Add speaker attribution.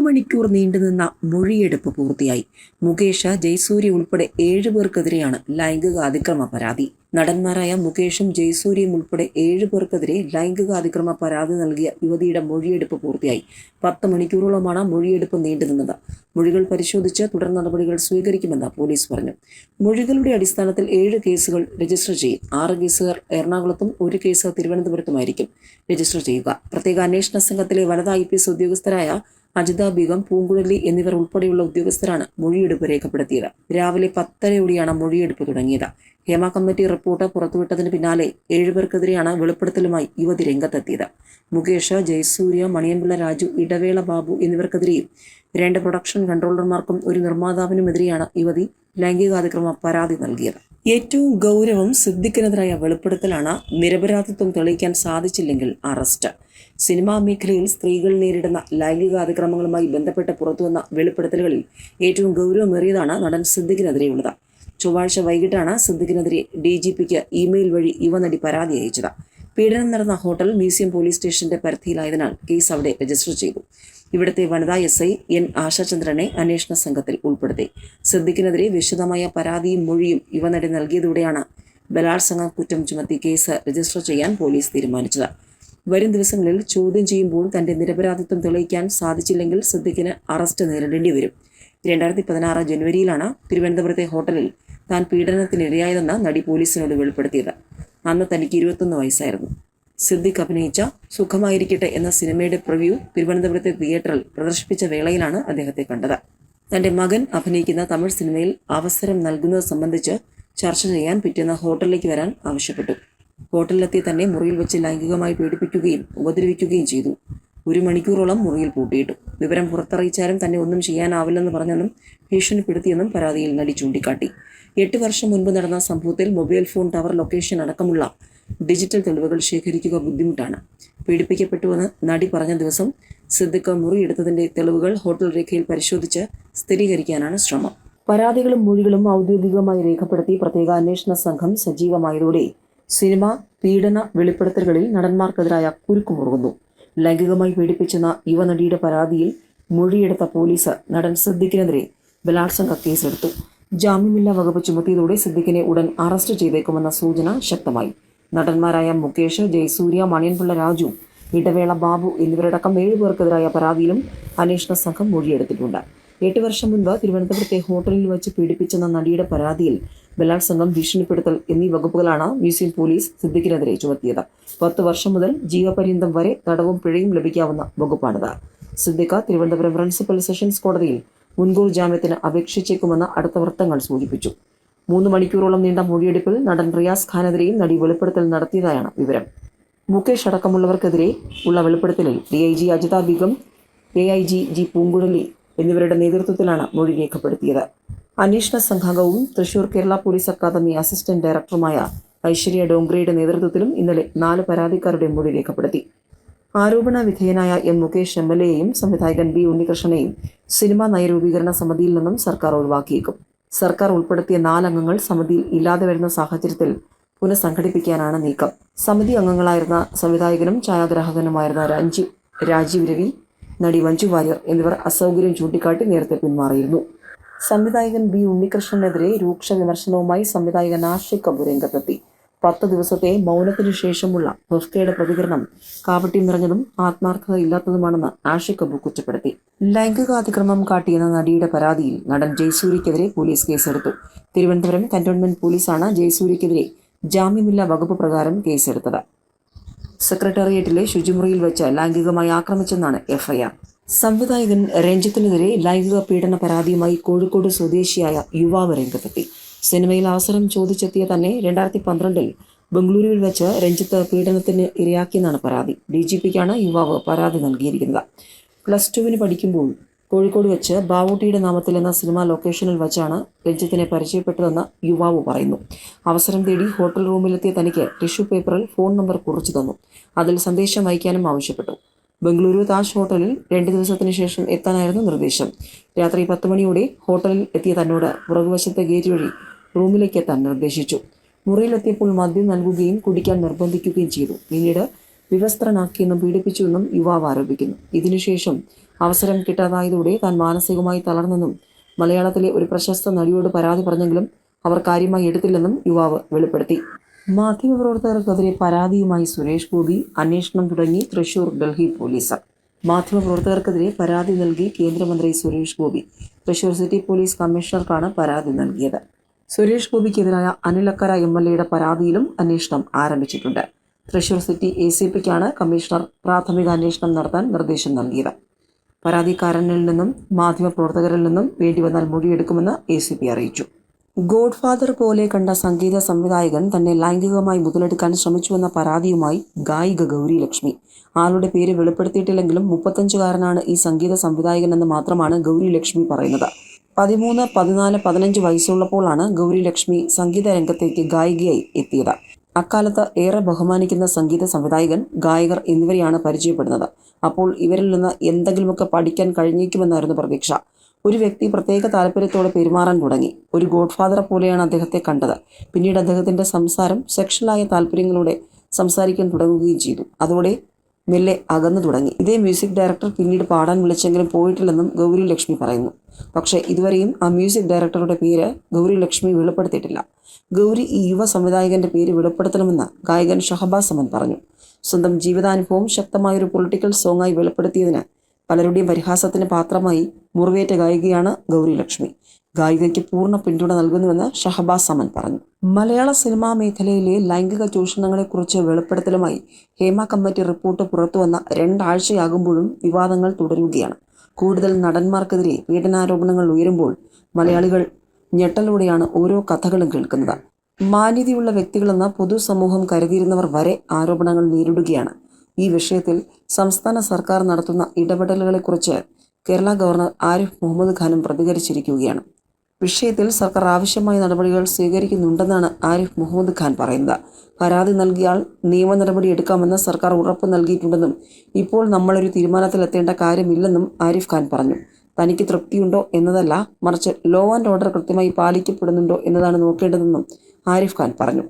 Speaker 1: മണിക്കൂർ നീണ്ടുനിന്ന മൊഴിയെടുപ്പ് പൂർത്തിയായി. മുകേഷ് ജയസൂര്യ ഉൾപ്പെടെ ഏഴുപേർക്കെതിരെയാണ് ലൈംഗിക അതിക്രമ പരാതി. നടന്മാരായ മുകേഷും ജയസൂര്യയും ഉൾപ്പെടെ ഏഴുപേർക്കെതിരെ ലൈംഗിക അതിക്രമ പരാതി നൽകിയ യുവതിയുടെ മൊഴിയെടുപ്പ് പൂർത്തിയായി. പത്ത് മണിക്കൂറോളമാണ് മൊഴിയെടുപ്പ് നീണ്ടുനിന്നത് മൊഴികൾ പരിശോധിച്ച് തുടർ നടപടികൾ സ്വീകരിക്കുമെന്ന് പോലീസ് പറഞ്ഞു. മൊഴികളുടെ അടിസ്ഥാനത്തിൽ ഏഴ് കേസുകൾ രജിസ്റ്റർ ചെയ്യും. ആറ് കേസുകൾ എറണാകുളത്തും ഒരു കേസ് തിരുവനന്തപുരത്തുമായിരിക്കും രജിസ്റ്റർ ചെയ്യുക. പ്രത്യേക അന്വേഷണ സംഘത്തിലെ വനിതാ ഐ ഉദ്യോഗസ്ഥരായ അജിത ബീഗം പൂങ്കുഴലി എന്നിവർ ഉൾപ്പെടെയുള്ള ഉദ്യോഗസ്ഥരാണ് മൊഴിയെടുപ്പ് രേഖപ്പെടുത്തിയത്. രാവിലെ പത്തരയോടെയാണ് മൊഴിയെടുപ്പ് തുടങ്ങിയത്. ഹേമ കമ്മിറ്റി റിപ്പോർട്ട് പുറത്തുവിട്ടതിന് പിന്നാലെ ഏഴുപേർക്കെതിരെയാണ് വെളിപ്പെടുത്തലുമായി യുവതി രംഗത്തെത്തിയത്. മുകേഷ് ജയസൂര്യ മണിയൻപിള്ള രാജു ഇടവേള ബാബു എന്നിവർക്കെതിരെയും രണ്ട് പ്രൊഡക്ഷൻ കൺട്രോളർമാർക്കും ഒരു നിർമ്മാതാവിനുമെതിരെയാണ് യുവതി ലൈംഗികാതിക്രമ പരാതി നൽകിയത്. ഏറ്റവും ഗൗരവം സിദ്ധിക്കുന്നതിനായ വെളിപ്പെടുത്തലാണ് നിരപരാധിത്വം തെളിയിക്കാൻ സാധിച്ചില്ലെങ്കിൽ അറസ്റ്റ്. സിനിമാ മേഖലയിൽ സ്ത്രീകൾ നേരിടുന്ന ലൈംഗിക അതിക്രമങ്ങളുമായി ബന്ധപ്പെട്ട് പുറത്തുവന്ന വെളിപ്പെടുത്തലുകളിൽ ഏറ്റവും ഗൗരവമേറിയതാണ് നടൻ സിദ്ദിഖിനെതിരെയുള്ളത്. ചൊവ്വാഴ്ച വൈകിട്ടാണ് സിദ്ദിഖിനെതിരെ ഡി ജി പിക്ക് ഇമെയിൽ വഴി യുവനടി പരാതി അയച്ചത്. പീഡനം നടന്ന ഹോട്ടൽ മ്യൂസിയം പോലീസ് സ്റ്റേഷന്റെ പരിധിയിലായതിനാൽ കേസ് അവിടെ രജിസ്റ്റർ ചെയ്തു. ഇവിടുത്തെ വനിതാ എസ് ഐ എൻ ആശാചന്ദ്രനെ അന്വേഷണ സംഘത്തിൽ ഉൾപ്പെടുത്തി. സിദ്ദിഖിനെതിരെ വിശദമായ പരാതിയും മൊഴിയും യുവനടി നൽകിയതോടെയാണ് ബലാത്സംഗ കുറ്റം ചുമത്തി കേസ് രജിസ്റ്റർ ചെയ്യാൻ പോലീസ് തീരുമാനിച്ചത്. വരും ദിവസങ്ങളിൽ ചോദ്യം ചെയ്യുമ്പോൾ തന്റെ നിരപരാധിത്വം തെളിയിക്കാൻ സാധിച്ചില്ലെങ്കിൽ സിദ്ദിഖിന് അറസ്റ്റ് നേരിടേണ്ടി വരും. രണ്ടായിരത്തി പതിനാറ് ജനുവരിയിലാണ് തിരുവനന്തപുരത്തെ ഹോട്ടലിൽ താൻ പീഡനത്തിനിരയായതെന്ന് നടി പോലീസിനോട് വെളിപ്പെടുത്തിയത്. അന്ന് തനിക്ക് ഇരുപത്തൊന്ന് വയസ്സായിരുന്നു. സിദ്ദിഖ് അഭിനയിച്ച സുഖമായിരിക്കട്ടെ എന്ന സിനിമയുടെ പ്രിവ്യൂ തിരുവനന്തപുരത്തെ തിയേറ്ററിൽ പ്രദർശിപ്പിച്ച വേളയിലാണ് അദ്ദേഹത്തെ കണ്ടത്. തന്റെ മകൻ അഭിനയിക്കുന്ന തമിഴ് സിനിമയിൽ അവസരം നൽകുന്നത് സംബന്ധിച്ച് ചർച്ച ചെയ്യാൻ പിറ്റേന്ന് ഹോട്ടലിലേക്ക് വരാൻ ആവശ്യപ്പെട്ടു. ഹോട്ടലിലെത്തി തന്നെ മുറിയിൽ വെച്ച് ലൈംഗികമായി പീഡിപ്പിക്കുകയും ഉപദ്രവിക്കുകയും ചെയ്തു. ഒരു മണിക്കൂറോളം മുറിയിൽ പൂട്ടിയിട്ടു. വിവരം പുറത്തറിയിച്ചാലും തന്നെ ഒന്നും ചെയ്യാനാവില്ലെന്ന് പറഞ്ഞെന്നും ഭീഷണിപ്പെടുത്തിയെന്നും പരാതിയിൽ നടി ചൂണ്ടിക്കാട്ടി. എട്ട് വർഷം മുൻപ് നടന്ന സംഭവത്തിൽ മൊബൈൽ ഫോൺ ടവർ ലൊക്കേഷൻ അടക്കമുള്ള ഡിജിറ്റൽ തെളിവുകൾ ശേഖരിക്കുക ബുദ്ധിമുട്ടാണ്. പീഡിപ്പിക്കപ്പെട്ടുവെന്ന് നടി പറഞ്ഞ ദിവസം സിദ്ദിഖ് മുറിയെടുത്തതിന്റെ തെളിവുകൾ ഹോട്ടൽ രേഖയിൽ പരിശോധിച്ച് സ്ഥിരീകരിക്കാനാണ് ശ്രമം. പരാതികളും മൊഴികളും ഔദ്യോഗികമായി രേഖപ്പെടുത്തി പ്രത്യേക അന്വേഷണ സംഘം സജീവമായതോടെ സിനിമ പീഡന വെളിപ്പെടുത്തലുകളിൽ നടന്മാർക്കെതിരായ കുരുക്കുമുറുകുന്നു ലൈംഗികമായി പീഡിപ്പിച്ചെന്ന യുവനടിയുടെ പരാതിയിൽ മൊഴിയെടുത്ത പോലീസ് നടൻ സിദ്ദിഖിനെതിരെ ബലാത്സംഗ കേസെടുത്തു. ജാമ്യമില്ലാ വകുപ്പ് ചുമത്തിയതോടെ സിദ്ദിഖിനെ ഉടൻ അറസ്റ്റ് ചെയ്തേക്കുമെന്ന സൂചന ശക്തമായി. നടന്മാരായ മുകേഷ് ജയസൂര്യ മണിയൻപിള്ള രാജു ഇടവേള ബാബു എന്നിവരടക്കം ഏഴുപേർക്കെതിരായ പരാതിയിലും അന്വേഷണ സംഘം മൊഴിയെടുത്തിട്ടുണ്ട്. എട്ട് വർഷം മുൻപ് തിരുവനന്തപുരത്തെ ഹോട്ടലിൽ വെച്ച് പീഡിപ്പിച്ചെന്ന നടിയുടെ പരാതിയിൽ ബലാത്സംഗം ഭീഷണിപ്പെടുത്തൽ എന്നീ വകുപ്പുകളാണ് മ്യൂസിയം പോലീസ് സിദ്ദിഖിനെതിരെ ചുമത്തിയത്. പത്ത് വർഷം മുതൽ ജീവപര്യന്തം വരെ തടവും പിഴയും ലഭിക്കാവുന്ന വകുപ്പാണിത്. സിദ്ദിഖ തിരുവനന്തപുരം പ്രിൻസിപ്പൽ സെഷൻസ് കോടതിയിൽ മുൻകൂർ ജാമ്യത്തിന് അപേക്ഷിച്ചേക്കുമെന്ന് അടുത്ത വൃത്തങ്ങൾ സൂചിപ്പിച്ചു. മൂന്ന് മണിക്കൂറോളം നീണ്ട മൊഴിയെടുപ്പിൽ നടൻ റിയാസ് ഖാനെതിരെയും നടി വെളിപ്പെടുത്തൽ നടത്തിയതായാണ് വിവരം. മുകേഷ് അടക്കമുള്ളവർക്കെതിരെ ഉള്ള വെളിപ്പെടുത്തലിൽ D I G Ajitha Begum A I G G Poonguzhali എന്നിവരുടെ നേതൃത്വത്തിലാണ് മൊഴി രേഖപ്പെടുത്തിയത്. അന്വേഷണ സംഘാംഗവും Thrissur Kerala police academy assistant ഡയറക്ടറുമായ ഐശ്വര്യ ഡോംഗ്രയുടെ നേതൃത്വത്തിലും ഇന്നലെ നാല് പരാതിക്കാരുടെ മൊഴി രേഖപ്പെടുത്തി. ആരോപണ വിധേയനായ എം മുകേഷ് എം എൽ എയും സംവിധായകൻ ബി ഉണ്ണികൃഷ്ണനെയും സിനിമാ നയരൂപീകരണ സമിതിയിൽ നിന്നും സർക്കാർ ഒഴിവാക്കിയേക്കും. സർക്കാർ ഉൾപ്പെടുത്തിയ നാലംഗങ്ങൾ സമിതിയിൽ ഇല്ലാതെ വരുന്ന സാഹചര്യത്തിൽ പുനഃസംഘടിപ്പിക്കാനാണ് നീക്കം. സമിതി അംഗങ്ങളായിരുന്ന സംവിധായകനും ഛായാഗ്രാഹകനുമായിരുന്ന രഞ്ജി രാജീവ് രവി നടി മഞ്ജു വാര്യർ എന്നിവർ അസൗകര്യം ചൂണ്ടിക്കാട്ടി നേരത്തെ പിന്മാറിയിരുന്നു. സംവിധായകൻ ബി ഉണ്ണികൃഷ്ണനെതിരെ രൂക്ഷ വിമർശനവുമായി സംവിധായകൻ ആഷിഖ് കപൂർ രംഗത്തെത്തി. പത്ത് ദിവസത്തെ മൗനത്തിനു ശേഷമുള്ള ഫെഫ്കയുടെ പ്രതികരണം കാപട്യം നിറഞ്ഞതും ആത്മാർത്ഥത ഇല്ലാത്തതുമാണെന്ന് ആഷിഖ് കപൂർ കുറ്റപ്പെടുത്തി. ലൈംഗികാതിക്രമം കാട്ടിയെന്ന നടിയുടെ പരാതിയിൽ നടൻ ജയസൂര്യക്കെതിരെ പോലീസ് കേസെടുത്തു. തിരുവനന്തപുരം കന്റോൺമെന്റ് പോലീസാണ് ജയസൂര്യക്കെതിരെ ജാമ്യമില്ലാ വകുപ്പ് പ്രകാരം കേസെടുത്തത്. സെക്രട്ടേറിയറ്റിലെ ശുചിമുറിയിൽ വെച്ച് ലൈംഗികമായി ആക്രമിച്ചെന്നാണ് എഫ്ഐആർ. സംവിധായകൻ രഞ്ജിത്തിനെതിരെ ലൈംഗിക പീഡന പരാതിയുമായി കോഴിക്കോട് സ്വദേശിയായ യുവാവ് രംഗത്തെത്തി. സിനിമയിൽ അവസരം ചോദിച്ചെത്തിയ തന്നെ രണ്ടായിരത്തി പന്ത്രണ്ടിൽ ബംഗളൂരുവിൽ വെച്ച് രഞ്ജിത്ത് പീഡനത്തിന് ഇരയാക്കിയെന്നാണ് പരാതി. ഡി ജി പിക്കാണ് യുവാവ് പരാതി നൽകിയിരിക്കുന്നത്. പ്ലസ് ടുവിന് പഠിക്കുമ്പോൾ കോഴിക്കോട് വെച്ച് ബാവൂട്ടിയുടെ നാമത്തിൽ എന്ന സിനിമാ ലൊക്കേഷനിൽ വെച്ചാണ് രഞ്ജിത്തിനെ പരിചയപ്പെട്ടതെന്ന് യുവാവ് പറയുന്നു. അവസരം തേടി ഹോട്ടൽ റൂമിലെത്തിയ തനിക്ക് ടിഷ്യൂ പേപ്പറിൽ ഫോൺ നമ്പർ കുറിച്ചു തന്നു. അതിൽ സന്ദേശം അയക്കാനും ആവശ്യപ്പെട്ടു. ബംഗളൂരു താജ് ഹോട്ടലിൽ രണ്ട് ദിവസത്തിന് ശേഷം എത്താനായിരുന്നു നിർദ്ദേശം. രാത്രി പത്ത് മണിയോടെ ഹോട്ടലിൽ എത്തിയ തന്നോട് പുറകുവശത്തെ ഗേറ്റ് വഴി റൂമിലേക്ക് എത്താൻ നിർദ്ദേശിച്ചു. മുറിയിലെത്തിയപ്പോൾ മദ്യം നൽകുകയും കുടിക്കാൻ നിർബന്ധിക്കുകയും ചെയ്തു. പിന്നീട് വിവസ്ത്രനാക്കിയെന്നും പീഡിപ്പിച്ചുവെന്നും യുവാവ് ആരോപിക്കുന്നു. ഇതിനുശേഷം അവസരം കിട്ടാതായതോടെ താൻ മാനസികമായി തളർന്നെന്നും മലയാളത്തിലെ ഒരു പ്രശസ്ത നടിയോട് പരാതി പറഞ്ഞെങ്കിലും അവർ കാര്യമായി എടുത്തില്ലെന്നും യുവാവ് വെളിപ്പെടുത്തി. മാധ്യമപ്രവർത്തകർക്കെതിരെ പരാതിയുമായി സുരേഷ് ഗോപി അന്വേഷണം തുടങ്ങി തൃശൂർ ഡൽഹി പോലീസ്. മാധ്യമപ്രവർത്തകർക്കെതിരെ പരാതി നൽകി കേന്ദ്രമന്ത്രി സുരേഷ് ഗോപി. തൃശൂർ സിറ്റി പോലീസ് കമ്മീഷണർക്കാണ് പരാതി നൽകിയത്. സുരേഷ് ഗോപിക്കെതിരായ അനിലക്കര എം എൽ എയുടെ പരാതിയിലും അന്വേഷണം ആരംഭിച്ചിട്ടുണ്ട്. തൃശൂർ സിറ്റി എ സി പിക്കാണ് കമ്മീഷണർ പ്രാഥമിക അന്വേഷണം നടത്താൻ നിർദ്ദേശം നൽകിയത്. പരാതിക്കാരനിൽ നിന്നും മാധ്യമപ്രവർത്തകരിൽ നിന്നും വേണ്ടിവന്നാൽ മൊഴിയെടുക്കുമെന്ന് എ സി പി അറിയിച്ചു. ഗോഡ്ഫാദർ പോലെ കണ്ട സംഗീത സംവിധായകൻ തന്നെ ലൈംഗികമായി മുതലെടുക്കാൻ ശ്രമിച്ചുവെന്ന പരാതിയുമായി ഗായിക ഗൗരി ലക്ഷ്മി ആളുടെ പേര് വെളിപ്പെടുത്തിയിട്ടില്ലെങ്കിലും മുപ്പത്തഞ്ചുകാരനാണ് ഈ സംഗീത സംവിധായകൻ എന്ന് മാത്രമാണ് ഗൗരി ലക്ഷ്മി പറയുന്നത്. പതിമൂന്ന് പതിനാല് പതിനഞ്ച് വയസ്സുള്ളപ്പോഴാണ് ഗൗരി ലക്ഷ്മി സംഗീത രംഗത്തേക്ക് ഗായികയായി എത്തിയത്. അക്കാലത്ത് ഏറെ ബഹുമാനിക്കുന്ന സംഗീത സംവിധായകൻ ഗായകർ എന്നിവരെയാണ് പരിചയപ്പെടുന്നത്. അപ്പോൾ ഇവരിൽ നിന്ന് എന്തെങ്കിലുമൊക്കെ പഠിക്കാൻ കഴിഞ്ഞേക്കുമെന്നായിരുന്നു പ്രതീക്ഷ. ഒരു വ്യക്തി പ്രത്യേക താല്പര്യത്തോടെ പെരുമാറാൻ തുടങ്ങി. ഒരു ഗോഡ്ഫാദറെ പോലെയാണ് അദ്ദേഹത്തെ കണ്ടത്. പിന്നീട് അദ്ദേഹത്തിന്റെ സംസാരം സെക്ഷലായ താല്പര്യങ്ങളോടെ സംസാരിക്കാൻ തുടങ്ങുകയും ചെയ്തു. അതോടെ മെല്ലെ അകന്നു തുടങ്ങി. ഇതേ മ്യൂസിക് ഡയറക്ടർ പിന്നീട് പാടാൻ വിളിച്ചെങ്കിലും പോയിട്ടില്ലെന്നും ഗൗരി ലക്ഷ്മി പറയുന്നു. പക്ഷേ ഇതുവരെയും ആ മ്യൂസിക് ഡയറക്ടറുടെ പേര് ഗൗരി ലക്ഷ്മി വെളിപ്പെടുത്തിയിട്ടില്ല. ഗൗരി ഈ യുവ സംവിധായകന്റെ പേര് വെളിപ്പെടുത്തണമെന്ന് ഗായകൻ ഷഹബാസ് സമൻ പറഞ്ഞു. സ്വന്തം ജീവിതാനുഭവം ശക്തമായൊരു പൊളിറ്റിക്കൽ സോങ്ങായി വെളിപ്പെടുത്തിയതിന് പലരുടെയും പരിഹാസത്തിന് പാത്രമായി മുറിവേറ്റ ഗായികയാണ് ഗൗരി ലക്ഷ്മി ഗായികയ്ക്ക് പൂർണ പിന്തുണ നൽകുന്നുവെന്ന് ഷഹബാസ് സമൻ പറഞ്ഞു. മലയാള സിനിമാ മേഖലയിലെ ലൈംഗിക ചൂഷണങ്ങളെക്കുറിച്ച് വെളിപ്പെടുത്തലുമായി ഹേമ കമ്മിറ്റി റിപ്പോർട്ട് പുറത്തുവന്ന രണ്ടാഴ്ചയാകുമ്പോഴും വിവാദങ്ങൾ തുടരുകയാണ്. കൂടുതൽ നടന്മാർക്കെതിരെ പീഡനാരോപണങ്ങൾ ഉയരുമ്പോൾ മലയാളികൾ ഞെട്ടലോടെയാണ് ഓരോ കഥകളും കേൾക്കുന്നത്. മാന്യതയുള്ള വ്യക്തികളെന്ന പൊതുസമൂഹം കരുതിയിരുന്നവർ വരെ ആരോപണങ്ങൾ നേരിടുകയാണ്. ഈ വിഷയത്തിൽ സംസ്ഥാന സർക്കാർ നടത്തുന്ന ഇടപെടലുകളെക്കുറിച്ച് കേരള ഗവർണർ ആരിഫ് മുഹമ്മദ് ഖാനും പ്രതികരിച്ചിരിക്കുകയാണ്. വിഷയത്തിൽ സർക്കാർ ആവശ്യമായ നടപടികൾ സ്വീകരിക്കുന്നുണ്ടെന്നാണ് ആരിഫ് മുഹമ്മദ് ഖാൻ പറയുന്നത്. പരാതി നൽകിയാൽ നിയമ നടപടി എടുക്കാമെന്ന് സർക്കാർ ഉറപ്പ് നൽകിയിട്ടുണ്ടെന്നും ഇപ്പോൾ നമ്മളൊരു തീരുമാനത്തിലെത്തേണ്ട കാര്യമില്ലെന്നും ആരിഫ് ഖാൻ പറഞ്ഞു. തനിക്ക് തൃപ്തിയുണ്ടോ എന്നതല്ല മറിച്ച് ലോ ആൻഡ് ഓർഡർ കൃത്യമായി പാലിക്കപ്പെടുന്നുണ്ടോ എന്നതാണ് നോക്കേണ്ടതെന്നും ആരിഫ് ഖാൻ പറഞ്ഞു.